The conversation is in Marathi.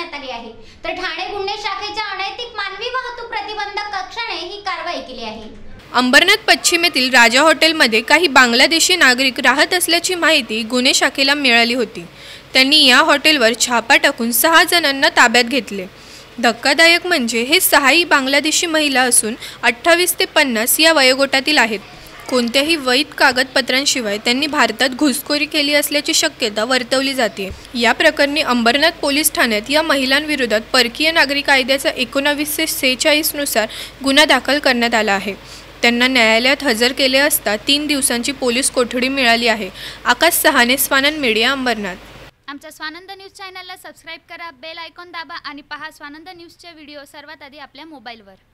करण्यात आली आहे. तर ठाणे गुन्हे शाखेच्या अनैतिक मानवी वाहतूक प्रतिबंधक कक्षाने ही कारवाई केली आहे. अंबरनाथ पश्चिमेतील राजा हॉटेलमध्ये काही बांगलादेशी नागरिक राहत असल्याची माहिती गुन्हे शाखेला मिळाली होती. त्यांनी या हॉटेलवर छापा टाकून सहा जणांना ताब्यात घेतले. धक्कादायक म्हणजे हे सहाही बांगलादेशी महिला असून अठ्ठावीस ते पन्नास या वयोगटातील आहेत. कोणत्याही वैध कागदपत्रांशिवाय त्यांनी भारतात घुसखोरी केली असल्याची शक्यता वर्तवली जाते. या प्रकरणी अंबरनाथ पोलीस ठाण्यात या महिलांविरोधात परकीय नागरिक कायद्याचा एकोणावीसशे सेहेचाळीसनुसार गुन्हा दाखल करण्यात आला आहे. त्यांना न्यायालयात हजर केले असता तीन दिवसांची पोलीस कोठडी मिळाली आहे. आकाश सहाने स्वानंद मीडिया अंबरनाथ. आमच्या स्वानंद न्यूज चॅनलला सबस्क्राईब करा बेल आयकॉन दाबा आणि पहा स्वानंद न्यूजचे व्हिडिओ सर्वात आधी आपल्या मोबाईलवर.